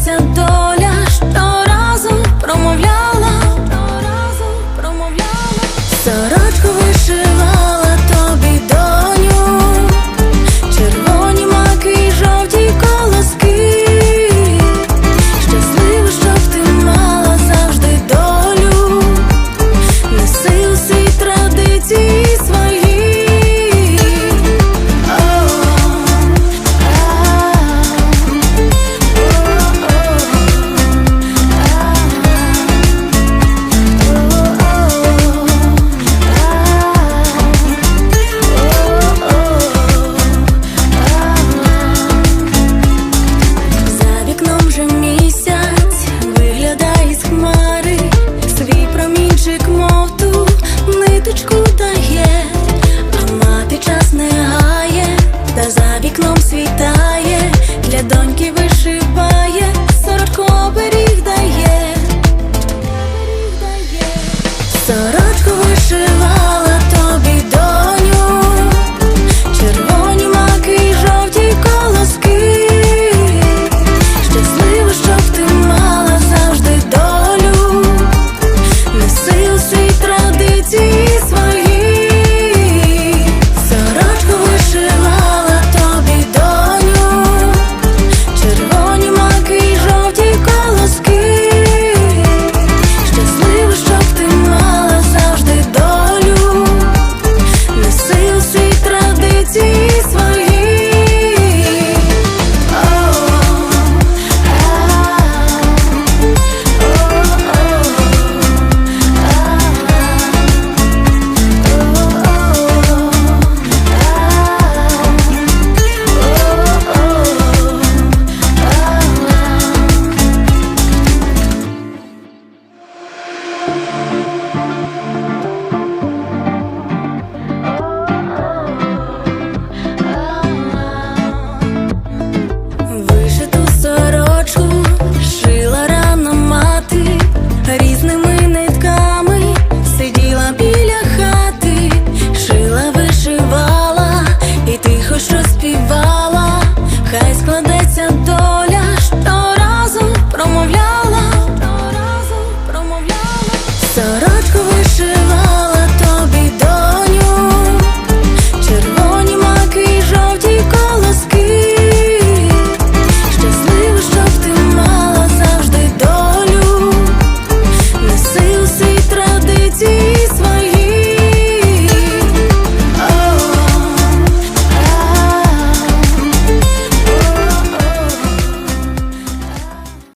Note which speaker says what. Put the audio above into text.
Speaker 1: sentou доньки вишиває, сорочку оберіг дає, оберіг дає.